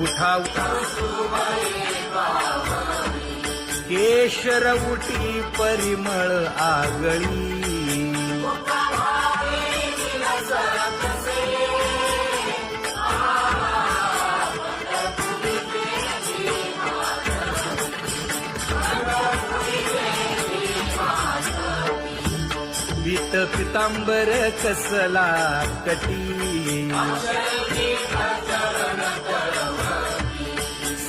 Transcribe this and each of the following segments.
उठा केशर परिमळ आगळी. पितांबर कसला कटी.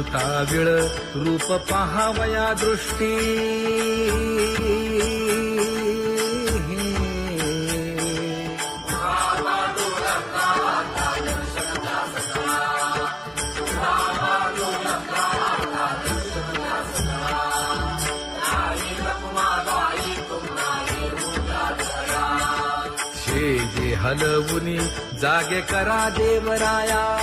मन रूप पहावया दृष्टी. शेजे हलवुनी जागे करा देवराया.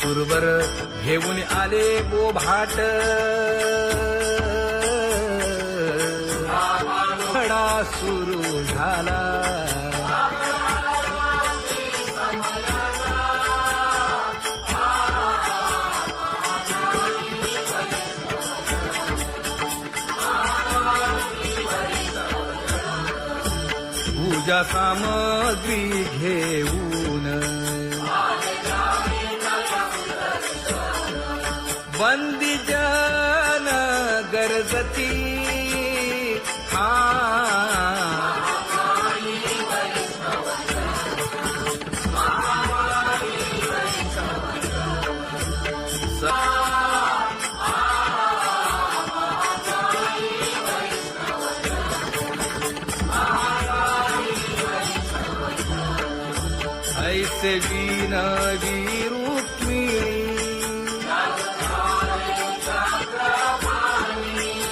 सुरवर घेऊन आले बोभाट. खडा सुरू झाला. पूजा सामग्री घेऊन बंदी जन गरजती। हा। ऐसे बीना रुक्मिणी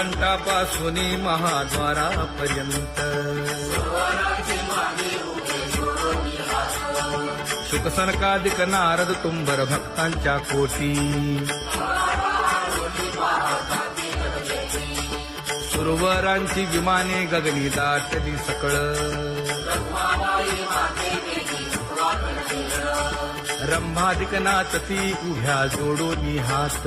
वाळवंटापासून महाद्वारापर्यंत. सुखसनकादिक नारद तुंबर भक्तांच्या कोटी. सुरवरांची विमाने गगनी दाटली सकळ. रंभादिक नाचती उभ्या जोडोनी हात.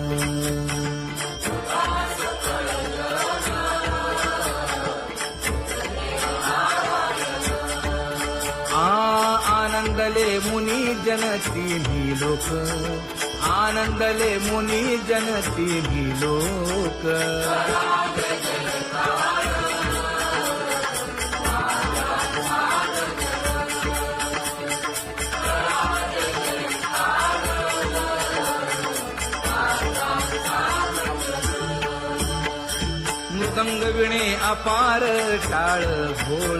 मुनी जन तिन्ही लोक. आनंदले मुनी जन तिन्ही लोक. मृदंग विणे अपार टाळ भोळ